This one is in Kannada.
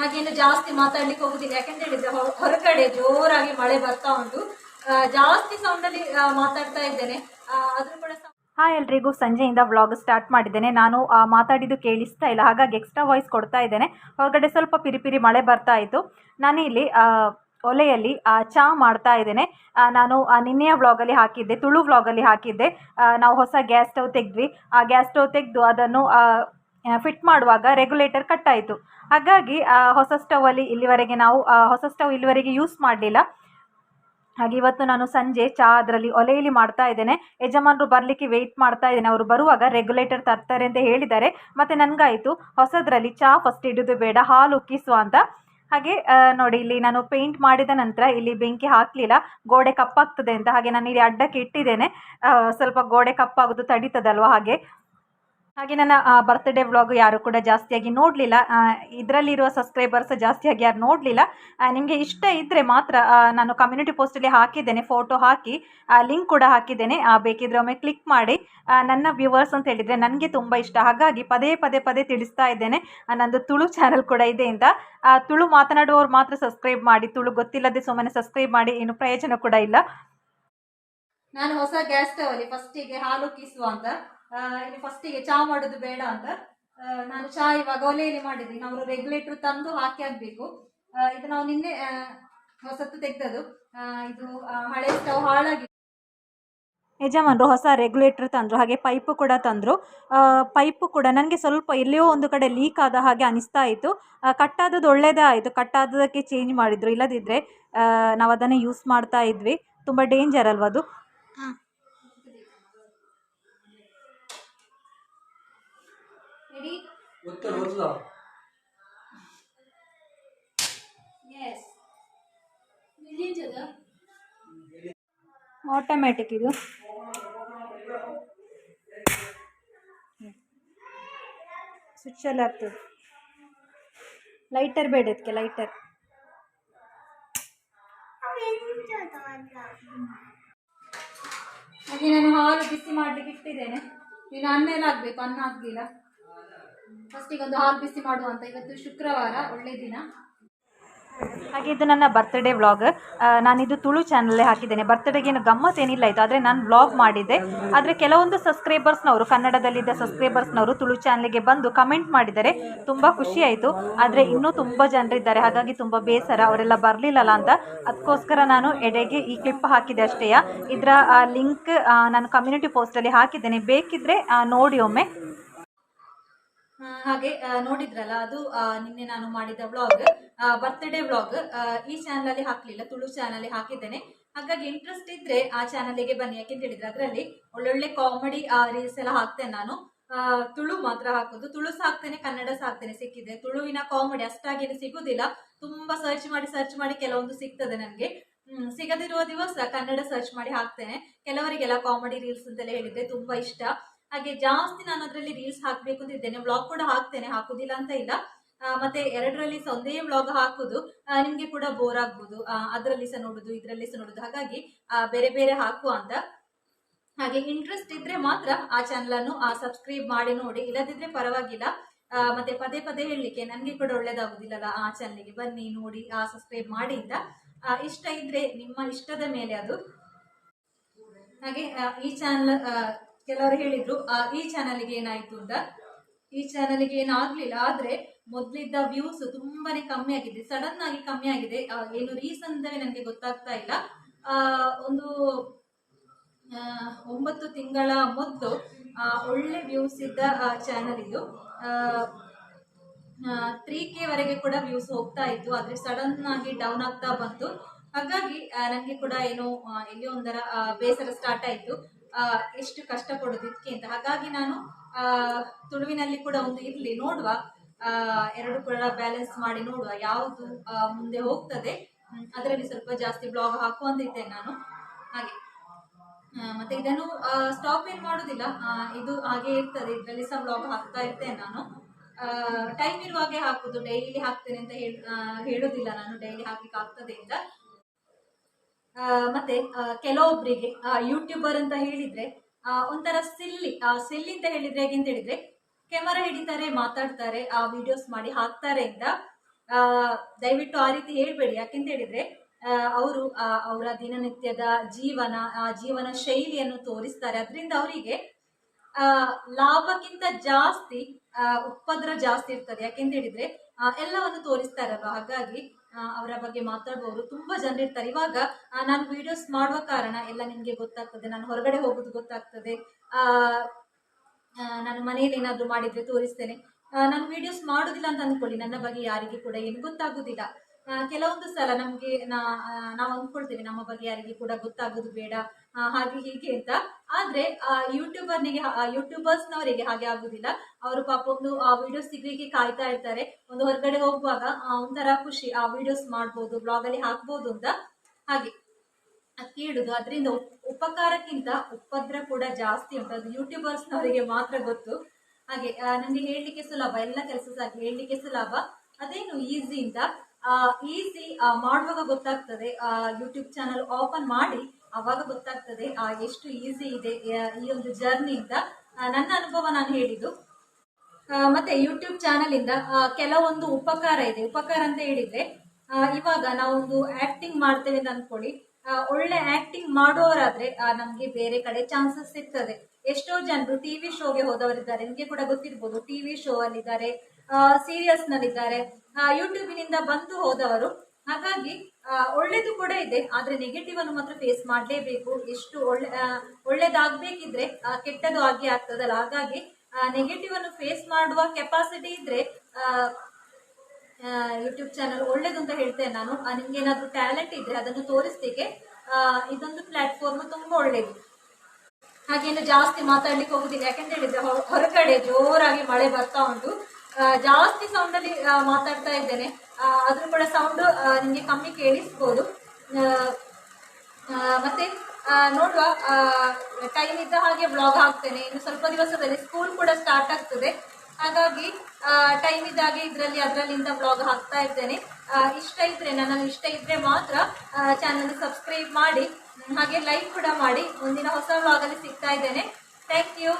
ಹಾಗೇನು ಜಾಸ್ತಿ ಮಾತಾಡ್ಲಿಕ್ಕೆ ಹೋಗುದಿಲ್ಲ. ಯಾಕಂತ ಹೇಳಿದ್ರೆ ಹೊ- ಹೊರಗಡೆ ಜೋರಾಗಿ ಮಳೆ ಬರ್ತಾ ಉಂಟು. ಜಾಸ್ತಿ ಸೌಂಡ್ ಅಲ್ಲಿ ಮಾತಾಡ್ತಾ ಇದ್ದೇನೆ. ಆದ್ರೂ ಕೂಡ ಹಾಯ್ ಎಲ್ರಿಗೂ. ಸಂಜೆಯಿಂದ ವ್ಲಾಗ್ ಸ್ಟಾರ್ಟ್ ಮಾಡಿದ್ದೇನೆ. ನಾನು ಮಾತಾಡಿದ್ದು ಕೇಳಿಸ್ತಾ ಇಲ್ಲ. ಹಾಗಾಗಿ ಎಕ್ಸ್ಟ್ರಾ ವಾಯ್ಸ್ ಕೊಡ್ತಾ ಇದ್ದೇನೆ. ಹೊರಗಡೆ ಸ್ವಲ್ಪ ಪಿರಿಪಿರಿ ಪಿರಿ ಮಳೆ ಬರ್ತಾ ಇತ್ತು. ನಾನು ಇಲ್ಲಿ ಒಲೆಯಲ್ಲಿ ಚಾ ಮಾಡ್ತಾ ಇದ್ದೇನೆ. ನಾನು ನಿನ್ನೆಯ ವ್ಲಾಗಲ್ಲಿ ಹಾಕಿದ್ದೆ, ತುಳು ವ್ಲಾಗಲ್ಲಿ ಹಾಕಿದ್ದೆ. ನಾವು ಹೊಸ ಗ್ಯಾಸ್ ಸ್ಟವ್ ತೆಗೆದ್ವಿ. ಆ ಗ್ಯಾಸ್ ಸ್ಟವ್ ತೆಗೆದು ಅದನ್ನು ಫಿಟ್ ಮಾಡುವಾಗ ರೆಗ್ಯುಲೇಟರ್ ಕಟ್ ಆಯಿತು ಹಾಗಾಗಿ ಆ, ಹೊಸ ಸ್ಟವಲ್ಲಿ ಇಲ್ಲಿವರೆಗೆ ನಾವು ಹೊಸ ಸ್ಟವ್ ಇಲ್ಲಿವರೆಗೆ ಯೂಸ್ ಮಾಡಲಿಲ್ಲ. ಹಾಗೆ ಇವತ್ತು ನಾನು ಸಂಜೆ ಚಹಾ ಅದರಲ್ಲಿ ಒಲೆಯಲ್ಲಿ ಮಾಡ್ತಾ ಇದ್ದೇನೆ. ಯಜಮಾನರು ಬರಲಿಕ್ಕೆ ವೆಯ್ಟ್ ಮಾಡ್ತಾ ಇದ್ದೇನೆ. ಅವರು ಬರುವಾಗ ರೆಗ್ಯುಲೇಟರ್ ತರ್ತಾರೆ ಅಂತ ಹೇಳಿದ್ದಾರೆ. ಮತ್ತು ನನಗಾಯಿತು ಹೊಸದರಲ್ಲಿ ಚಹಾ ಫಸ್ಟ್ ಇಡೋದು ಬೇಡ ಹಾಲು ಉಕ್ಕಿಸುವ ಅಂತ. ಹಾಗೆ ನೋಡಿ ಇಲ್ಲಿ ನಾನು ಪೇಂಟ್ ಮಾಡಿದ ನಂತರ ಇಲ್ಲಿ ಬೆಂಕಿ ಹಾಕಲಿಲ್ಲ. ಗೋಡೆ ಕಪ್ಪಾಗ್ತದೆ ಅಂತ. ಹಾಗೆ ನಾನು ಇಲ್ಲಿ ಅಡ್ಡಕ್ಕೆ ಇಟ್ಟಿದ್ದೇನೆ. ಸ್ವಲ್ಪ ಗೋಡೆ ಕಪ್ಪಾಗೋದು ತಡೀತದಲ್ವ ಹಾಗೆ. ಹಾಗೆ ನನ್ನ ಬರ್ತ್ಡೇ ವ್ಲಾಗ್ ಯಾರು ಕೂಡ ಜಾಸ್ತಿಯಾಗಿ ನೋಡಲಿಲ್ಲ. ಇದರಲ್ಲಿರುವ ಸಬ್ಸ್ಕ್ರೈಬರ್ಸ್ ಜಾಸ್ತಿಯಾಗಿ ಯಾರು ನೋಡಲಿಲ್ಲ. ನಿಮಗೆ ಇಷ್ಟ ಇದ್ದರೆ ಮಾತ್ರ ನಾನು ಕಮ್ಯುನಿಟಿ ಪೋಸ್ಟಲ್ಲಿ ಹಾಕಿದ್ದೇನೆ ಫೋಟೋ ಹಾಕಿ ಲಿಂಕ್ ಕೂಡ ಹಾಕಿದ್ದೇನೆ. ಬೇಕಿದ್ರೆ ಒಮ್ಮೆ ಕ್ಲಿಕ್ ಮಾಡಿ. ನನ್ನ ವ್ಯೂವರ್ಸ್ ಅಂತ ಹೇಳಿದರೆ ನನಗೆ ತುಂಬ ಇಷ್ಟ. ಹಾಗಾಗಿ ಪದೇ ಪದೇ ಪದೇ ತಿಳಿಸ್ತಾ ಇದ್ದೇನೆ. ನಂದು ತುಳು ಚಾನಲ್ ಕೂಡ ಇದೆ ಅಂತ ತುಳು ಮಾತನಾಡುವವರು ಮಾತ್ರ ಸಬ್ಸ್ಕ್ರೈಬ್ ಮಾಡಿ. ತುಳು ಗೊತ್ತಿಲ್ಲದೆ ಸುಮ್ಮನೆ ಸಬ್ಸ್ಕ್ರೈಬ್ ಮಾಡಿ, ಏನು ಪ್ರಯೋಜನ ಕೂಡ ಇಲ್ಲ. ನಾನು ಹೊಸ ಗ್ಯಾಸ್ ಸ್ಟವ್ ಅಲ್ಲಿ ಫಸ್ಟಿಗೆ ಹಾಲು ಕೀಸುವ ಅಂತ. ಇಲ್ಲಿ ಫಸ್ಟಿಗೆ ಚಹಾ ಮಾಡೋದು ಬೇಡ ಅಂತ. ನಾನು ಚಹಾ ಇವಾಗ ಒಲೆಯಲ್ಲಿ ಮಾಡಿದ್ದೀನಿ. ಅವರು ರೆಗ್ಯುಲೇಟರ್ ತಂದು ಹಾಕಿ ಹಾಕ್ಬೇಕು. ಇದು ನಾವು ನಿನ್ನೆ ಹೊಸತ್ತು ತೆಗ್ದದು ಇದು ಹಳೆ ಸ್ಟವ್ ಹಾಳಾಗಿ ಯಜಮಾನರು ಹೊಸ ರೆಗ್ಯುಲೇಟರ್ ತಂದರು, ಹಾಗೆ ಪೈಪು ಕೂಡ ತಂದರು. ಪೈಪು ಕೂಡ ನನಗೆ ಸ್ವಲ್ಪ ಎಲ್ಲಿಯೋ ಒಂದು ಕಡೆ ಲೀಕ್ ಆದ ಹಾಗೆ ಅನಿಸ್ತಾ ಇತ್ತು. ಕಟ್ಟಾದದ್ದು ಒಳ್ಳೆಯದೇ ಆಯಿತು. ಕಟ್ಟಾದದಕ್ಕೆ ಚೇಂಜ್ ಮಾಡಿದರು. ಇಲ್ಲದಿದ್ದರೆ ನಾವು ಅದನ್ನೇ ಯೂಸ್ ಮಾಡ್ತಾ ಇದ್ವಿ. ತುಂಬ ಡೇಂಜರ್ ಅಲ್ವಾ ಅದು ರೆಡಿ ಉತ್ತರ ಉತ್ತರ ಎಸ್ ಆಟೋಮ್ಯಾಟಿಕ್ ಇದು. ಸ್ವಿಚ್ಚಲ್ಲಿ ಆಗ್ತದೆ. ಲೈಟರ್ ಬೇಡ ಇದಕ್ಕೆ ಲೈಟರ್ ಹಾಗೆ ನಾನು ಹಾಲು ಬಿಸಿ ಮಾಡ್ಲಿಕ್ಕೆ ಇಟ್ಟಿದ್ದೇನೆ. ಇನ್ನು ಅನ್ನ ಎಲ್ಲ ಆಗ್ಬೇಕು ಅನ್ನ ಆಗ್ಲಿಲ್ಲ ಫಸ್ಟಿಗೆ ಒಂದು ಹಾಲು ಬಿಸಿ ಮಾಡುವ ಅಂತ ಇವತ್ತು ಶುಕ್ರವಾರ, ಒಳ್ಳೆ ದಿನ. ಹಾಗೆ ಇದು ನನ್ನ ಬರ್ತ್ಡೇ ವ್ಲಾಗ್ ನಾನಿದು ತುಳು ಚಾನಲ್ಲೇ ಹಾಕಿದ್ದೇನೆ. ಬರ್ತ್ಡೇಗೆ ಏನು ಗಮ್ಮತ್ತೇನಿಲ್ಲ ಇತ್ತು ಆದರೆ ನಾನು ವ್ಲಾಗ್ ಮಾಡಿದ್ದೆ. ಆದರೆ ಕೆಲವೊಂದು ಸಬ್ಸ್ಕ್ರೈಬರ್ಸ್ನವರು ಕನ್ನಡದಲ್ಲಿದ್ದ ಸಬ್ಸ್ಕ್ರೈಬರ್ಸ್ನವರು ತುಳು ಚಾನಲ್ಗೆ ಬಂದು ಕಮೆಂಟ್ ಮಾಡಿದ್ದಾರೆ. ತುಂಬ ಖುಷಿ ಆಯಿತು. ಆದರೆ ಇನ್ನೂ ತುಂಬ ಜನರಿದ್ದಾರೆ ಹಾಗಾಗಿ ತುಂಬ ಬೇಸರ. ಅವರೆಲ್ಲ ಬರಲಿಲ್ಲಲ್ಲ ಅಂತ. ಅದಕ್ಕೋಸ್ಕರ ನಾನು ಎಡೆಗೆ ಈ ಕ್ಲಿಪ್ ಹಾಕಿದೆ ಅಷ್ಟೇ. ಇದರ ಲಿಂಕ್ ನಾನು ಕಮ್ಯುನಿಟಿ ಪೋಸ್ಟಲ್ಲಿ ಹಾಕಿದ್ದೇನೆ. ಬೇಕಿದ್ದರೆ ನೋಡಿ ಒಮ್ಮೆ. ಹಾಗೆ ನೋಡಿದ್ರಲ್ಲ, ಅದು ನಿನ್ನೆ ನಾನು ಮಾಡಿದ ವ್ಲಾಗ್. Birthday vlog. ಈ ಚಾನಲ್ ಅಲ್ಲಿ ಹಾಕ್ಲಿಲ್ಲ, ತುಳು ಚಾನಲ್ ಅಲ್ಲಿ ಹಾಕಿದ್ದೇನೆ. ಹಾಗಾಗಿ ಇಂಟ್ರೆಸ್ಟ್ ಇದ್ರೆ ಆ ಚಾನಲ್ಗೆ ಬನ್ನಿ ಯಾಕೆಂತ ಹೇಳಿದ್ರೆ, ಅದರಲ್ಲಿ ಒಳ್ಳೊಳ್ಳೆ ಕಾಮಿಡಿ ರೀಲ್ಸ್ ಎಲ್ಲ ಹಾಕ್ತೇನೆ ನಾನು. ತುಳು ಮಾತ್ರ ಹಾಕೋದು. ತುಳು ಸಾಕ್ತೇನೆ ಕನ್ನಡ ಸಾಕ್ತೇನೆ ಸಿಕ್ಕಿದೆ. ತುಳುವಿನ ಕಾಮಿಡಿ ಅಷ್ಟಾಗಿ ಸಿಗುದಿಲ್ಲ. ತುಂಬಾ ಸರ್ಚ್ ಮಾಡಿ ಸರ್ಚ್ ಮಾಡಿ ಕೆಲವೊಂದು ಸಿಗ್ತದೆ ನನಗೆ. ಸಿಗದಿರುವ ದಿವಸ ಕನ್ನಡ ಸರ್ಚ್ ಮಾಡಿ ಹಾಕ್ತೇನೆ. ಕೆಲವರಿಗೆಲ್ಲ ಕಾಮಿಡಿ ರೀಲ್ಸ್ ಅಂತೆಲ್ಲ ಹೇಳಿದ್ರೆ ತುಂಬಾ ಇಷ್ಟ. ಹಾಗೆ ಜಾಸ್ತಿ ನಾನು ಅದರಲ್ಲಿ ರೀಲ್ಸ್ ಹಾಕಬೇಕು ಅಂತ ಇದ್ದೇನೆ. ಬ್ಲಾಗ್ ಕೂಡ ಹಾಕ್ತೇನೆ, ಹಾಕುದಿಲ್ಲ ಅಂತ ಇಲ್ಲ. ಮತ್ತೆ ಎರಡರಲ್ಲಿ ಸಹ ಒಂದೇ ವ್ಲಾಗ್ ಹಾಕುದು ನಿಮ್ಗೆ ಕೂಡ ಬೋರ್ ಆಗ್ಬೋದು. ಅದರಲ್ಲಿ ಸಹ ನೋಡುದು ಇದರಲ್ಲಿ ಸಹ ನೋಡುದು. ಹಾಗಾಗಿ ಬೇರೆ ಬೇರೆ ಹಾಕುವ ಅಂತ. ಹಾಗೆ ಇಂಟ್ರೆಸ್ಟ್ ಇದ್ರೆ ಮಾತ್ರ ಆ ಚಾನಲ್ ಅನ್ನು ಸಬ್ಸ್ಕ್ರೈಬ್ ಮಾಡಿ ನೋಡಿ. ಇಲ್ಲದಿದ್ರೆ ಪರವಾಗಿಲ್ಲ. ಮತ್ತೆ ಪದೇ ಪದೇ ಹೇಳಲಿಕ್ಕೆ ನನಗೆ ಕೂಡ ಒಳ್ಳೇದಾಗುದಿಲ್ಲಲ್ಲ ಆ ಚಾನಲ್ಗೆ ಬನ್ನಿ, ನೋಡಿ, ಆ ಸಬ್ಸ್ಕ್ರೈಬ್ ಮಾಡಿ ಅಂತ. ಇಷ್ಟ ಇದ್ರೆ ನಿಮ್ಮ ಇಷ್ಟದ ಮೇಲೆ ಅದು. ಹಾಗೆ ಈ ಚಾನಲ್ ಕೆಲವರು ಹೇಳಿದ್ರು ಈ ಚಾನಲ್ಗೆ ಏನಾಯ್ತು ಅಂತ. ಈ ಚಾನಲ್ಗೆ ಏನಾಗ್ಲಿಲ್ಲ ಆದ್ರೆ ಮೊದ್ಲಿದ್ದ ವ್ಯೂಸ್ ತುಂಬಾನೇ ಕಮ್ಮಿ ಆಗಿದೆ ಸಡನ್ ಆಗಿ ಕಮ್ಮಿ ಆಗಿದೆ. ಏನು ರೀಸನ್ ಅಂತವೇ ನನಗೆ ಗೊತ್ತಾಗ್ತಾ ಇಲ್ಲ. ಆ, ಒಂದು ಒಂಬತ್ತು ತಿಂಗಳ ಮೊದಲು ಒಳ್ಳೆ ವ್ಯೂಸ್ ಇದ್ದ ಚಾನಲ್ ಇದು. ತ್ರೀ ಕೆ ವರೆಗೆ ಕೂಡ ವ್ಯೂಸ್ ಹೋಗ್ತಾ ಇತ್ತು. ಆದ್ರೆ ಸಡನ್ ಆಗಿ ಡೌನ್ ಆಗ್ತಾ ಬಂತು. ಹಾಗಾಗಿ ನನಗೆ ಕೂಡ ಏನು ಎಲ್ಲಿ ಒಂದರ ಬೇಸರ ಸ್ಟಾರ್ಟ್ ಆಯ್ತು. ಎಷ್ಟು ಕಷ್ಟ ಪಡೋದು ಇದಕ್ಕೆ ಅಂತ ಹಾಗಾಗಿ ನಾನು ತುಳುವಿನಲ್ಲಿ ಕೂಡ ಒಂದು ಇರ್ಲಿ, ನೋಡುವ. ಎರಡು ಕೂಡ ಬ್ಯಾಲೆನ್ಸ್ ಮಾಡಿ ನೋಡುವ. ಯಾವುದು ಮುಂದೆ ಹೋಗ್ತದೆ. ಅದರಲ್ಲಿ ಸ್ವಲ್ಪ ಜಾಸ್ತಿ ಬ್ಲಾಗ್ ಹಾಕುವಂತಿದ್ದೇನೆ ನಾನು. ಹಾಗೆ. ಮತ್ತೆ ಇದನ್ನು ಸ್ಟಾಪ್ ಏನ್ ಮಾಡುದಿಲ್ಲ. ಇದು ಹಾಗೆ ಇರ್ತದೆ. ಇದರಲ್ಲಿ ಸಹ ಬ್ಲಾಗ್ ಹಾಕ್ತಾ ಇರ್ತೇನೆ ನಾನು. ಟೈಮ್ ಇರುವಾಗೆ ಹಾಕುದು. ಡೈಲಿ ಹಾಕ್ತೇನೆ ಅಂತ ಹೇಳೋದಿಲ್ಲ ನಾನು. ಡೈಲಿ ಹಾಕ್ಲಿಕ್ಕೆ ಆಗ್ತದೆ ಅಂತ. ಮತ್ತೆ ಕೆಲವೊಬ್ಬರಿಗೆ ಯೂಟ್ಯೂಬರ್ ಅಂತ ಹೇಳಿದ್ರೆ ಒಂಥರ ಸಿಲ್ಲಿ ಸಿಲ್ಲಿ ಅಂತ ಹೇಳಿದ್ರೆ ಹೇಗೆ ಅಂತ ಹೇಳಿದ್ರೆ ಕ್ಯಾಮರಾ ಹಿಡಿತಾರೆ, ಮಾತಾಡ್ತಾರೆ, ಆ ವಿಡಿಯೋಸ್ ಮಾಡಿ ಹಾಕ್ತಾರೆ ಅಂತ ದಯವಿಟ್ಟು ಆ ರೀತಿ ಹೇಳ್ಬೇಡಿ. ಯಾಕೆಂತ ಹೇಳಿದ್ರೆ ಅವರು ಅವರ ದಿನನಿತ್ಯದ ಜೀವನ, ಆ ಜೀವನ ಶೈಲಿಯನ್ನು ತೋರಿಸ್ತಾರೆ. ಅದರಿಂದ ಅವರಿಗೆ ಲಾಭಕ್ಕಿಂತ ಜಾಸ್ತಿ ಉಪದ್ರ ಜಾಸ್ತಿ ಇರ್ತದೆ. ಯಾಕೆಂತ ಹೇಳಿದ್ರೆ ಆ, ತೋರಿಸ್ತಾ ಇರಲ್ಲ ಹಾಗಾಗಿ ಅವರ ಬಗ್ಗೆ ಮಾತಾಡುವವರು ತುಂಬಾ ಜನ ಇರ್ತಾರೆ. ಇವಾಗ ನಾನು ವಿಡಿಯೋಸ್ ಮಾಡುವ ಕಾರಣ ಎಲ್ಲ ನಿಮ್ಗೆ ಗೊತ್ತಾಗ್ತದೆ. ನಾನು ಹೊರಗಡೆ ಹೋಗುದು ಗೊತ್ತಾಗ್ತದೆ. ಆ ನಾನು ಮನೆಯಲ್ಲಿ ಏನಾದರೂ ಮಾಡಿದ್ರೆ ತೋರಿಸ್ತೇನೆ. ನಾನು ವಿಡಿಯೋಸ್ ಮಾಡೋದಿಲ್ಲ ಅಂತ ಅಂದ್ಕೊಳ್ಳಿ. ನನ್ನ ಬಗ್ಗೆ ಯಾರಿಗೆ ಕೂಡ ಏನು ಗೊತ್ತಾಗೋದಿಲ್ಲ. ಕೆಲವೊಂದು ಸಲ ನಮಗೆ ನಾವು ಅಂದ್ಕೊಳ್ತೇವೆ ನಮ್ಮ ಬಗ್ಗೆ ಯಾರಿಗೆ ಕೂಡ ಗೊತ್ತಾಗೋದು ಬೇಡ ಹಾಗೆ ಹೀಗೆ ಅಂತ. ಆದ್ರೆ ಯೂಟ್ಯೂಬರ್ನಿಗೆ ಯೂಟ್ಯೂಬರ್ಸ್ನವರಿಗೆ ಹಾಗೆ ಆಗುದಿಲ್ಲ. ಅವರು ಪಾಪ ಒಂದು ಆ ವಿಡಿಯೋಸ್ ಸಿಗ್ಲಿಕ್ಕೆ ಕಾಯ್ತಾ ಇರ್ತಾರೆ. ಒಂದು ಹೊರಗಡೆ ಹೋಗುವಾಗ ಒಂಥರ ಖುಷಿ ಆ ವಿಡಿಯೋಸ್ ಮಾಡ್ಬೋದು ಬ್ಲಾಗ್ ಅಲ್ಲಿ ಹಾಕ್ಬೋದು ಅಂತ. ಹಾಗೆ ಕೇಳುದು. ಅದರಿಂದ ಉಪಕಾರಕ್ಕಿಂತ ಉಪದ್ರ ಕೂಡ ಜಾಸ್ತಿ ಉಂಟು. ಅದು ಯೂಟ್ಯೂಬರ್ಸ್ನವರಿಗೆ ಮಾತ್ರ ಗೊತ್ತು. ಹಾಗೆ ಆ, ನಮ್ಗೆ ಹೇಳಲಿಕ್ಕೆ ಸುಲಭ ಎಲ್ಲ ಕೆಲಸ ಸಹ ಹೇಳಲಿಕ್ಕೆ ಸುಲಭ. ಅದೇನು ಈಸಿ ಅಂತ. ಈಸಿ ಮಾಡುವಾಗ ಗೊತ್ತಾಗ್ತದೆ. ಯೂಟ್ಯೂಬ್ ಚಾನಲ್ ಓಪನ್ ಮಾಡಿ ಅವಾಗ ಗೊತ್ತಾಗ್ತದೆ ಎಷ್ಟು ಈಸಿ ಇದೆ, ಈ ಒಂದು ಜರ್ನಿ ಅಂತ ನನ್ನ ಅನುಭವ ನಾನು ಹೇಳಿದ್ದು. ಮತ್ತೆ ಯೂಟ್ಯೂಬ್ ಚಾನಲ್ ಇಂದ ಕೆಲವೊಂದು ಉಪಕಾರ ಇದೆ. ಉಪಕಾರ ಅಂತ ಹೇಳಿದ್ರೆ ಇವಾಗ ನಾವೊಂದು ಆಕ್ಟಿಂಗ್ ಮಾಡ್ತೇವೆ ಅಂತ ಅನ್ಕೊಳ್ಳಿ. ಒಳ್ಳೆ ಆಕ್ಟಿಂಗ್ ಮಾಡೋರಾದ್ರೆ ನಮ್ಗೆ ಬೇರೆ ಕಡೆ ಚಾನ್ಸಸ್ ಸಿಗ್ತದೆ. ಎಷ್ಟೋ ಜನರು ಟಿವಿ ಶೋಗೆ ಹೋದವರಿದ್ದಾರೆ. ನಿಮಗೆ ಕೂಡ ಗೊತ್ತಿರ್ಬೋದು ಟಿವಿ ಶೋ ಅಲ್ಲಿದ್ದಾರೆ. ಸೀರಿಯಲ್ಸ್ ನಲ್ಲಿದ್ದಾರೆ. ಯೂಟ್ಯೂಬಿನಿಂದ ಬಂದು ಹೋದವರು. ಹಾಗಾಗಿ ಒಳ್ಳೇದು ಕೂಡ ಇದೆ. ಆದ್ರೆ ನೆಗೆಟಿವ್ ಅನ್ನು ಮಾತ್ರ ಫೇಸ್ ಮಾಡಲೇಬೇಕು. ಎಷ್ಟು ಒಳ್ಳೆ ಒಳ್ಳೇದಾಗಬೇಕಿದ್ರೆ ಕೆಟ್ಟದು ಆಗಿ ಆಗ್ತದಲ್ಲ. ಹಾಗಾಗಿ ನೆಗೆಟಿವ್ ಅನ್ನು ಫೇಸ್ ಮಾಡುವ ಕೆಪಾಸಿಟಿ ಇದ್ರೆ ಯೂಟ್ಯೂಬ್ ಚಾನಲ್ ಒಳ್ಳೇದು ಅಂತ ಹೇಳ್ತೇನೆ ನಾನು. ನಿಮ್ಗೆ ಏನಾದ್ರೂ ಟ್ಯಾಲೆಂಟ್ ಇದ್ರೆ ಅದನ್ನು ತೋರಿಸ್ಲಿಕ್ಕೆ ಇದೊಂದು ಪ್ಲಾಟ್ಫಾರ್ಮ್ ತುಂಬಾ ಒಳ್ಳೇದು. ಹಾಗೇನು ಜಾಸ್ತಿ ಮಾತಾಡ್ಲಿಕ್ಕೆ ಹೋಗುದಿಲ್ಲ. ಯಾಕಂತ ಹೇಳಿದ್ರೆ ಹೊರಗಡೆ ಜೋರಾಗಿ ಮಳೆ ಬರ್ತಾ ಉಂಟು. ಜಾಸ್ತಿ ಸೌಂಡಲ್ಲಿ ಮಾತಾಡ್ತಾ ಇದ್ದೇನೆ. ಆದರೂ ಕೂಡ ಸೌಂಡ್ ನಿಮಗೆ ಕಮ್ಮಿ ಕೇಳಿಸ್ಬೋದು. ಮತ್ತೆ ನೋಡುವ ಟೈಮ್ ಇದ್ದ ಹಾಗೆ ಬ್ಲಾಗ್ ಹಾಕ್ತೇನೆ. ಇನ್ನು ಸ್ವಲ್ಪ ದಿವಸದಲ್ಲಿ ಸ್ಕೂಲ್ ಕೂಡ ಸ್ಟಾರ್ಟ್ ಆಗ್ತದೆ. ಹಾಗಾಗಿ ಟೈಮ್ ಇದ್ದಾಗೆ ಇದರಲ್ಲಿ, ಅದರಲ್ಲಿಂದ ಬ್ಲಾಗ್ ಹಾಕ್ತಾ ಇದ್ದೇನೆ. ಇಷ್ಟ ಇದ್ರೆ, ನನ್ನನ್ನು ಇಷ್ಟ ಇದ್ರೆ ಮಾತ್ರ ಚಾನಲ್ ಸಬ್ಸ್ಕ್ರೈಬ್ ಮಾಡಿ, ಹಾಗೆ ಲೈಕ್ ಕೂಡ ಮಾಡಿ. ಮುಂದಿನ ಹೊಸ ಬ್ಲಾಗ್ ಅಲ್ಲಿ ಸಿಗ್ತಾ ಇದ್ದೇನೆ. Thank you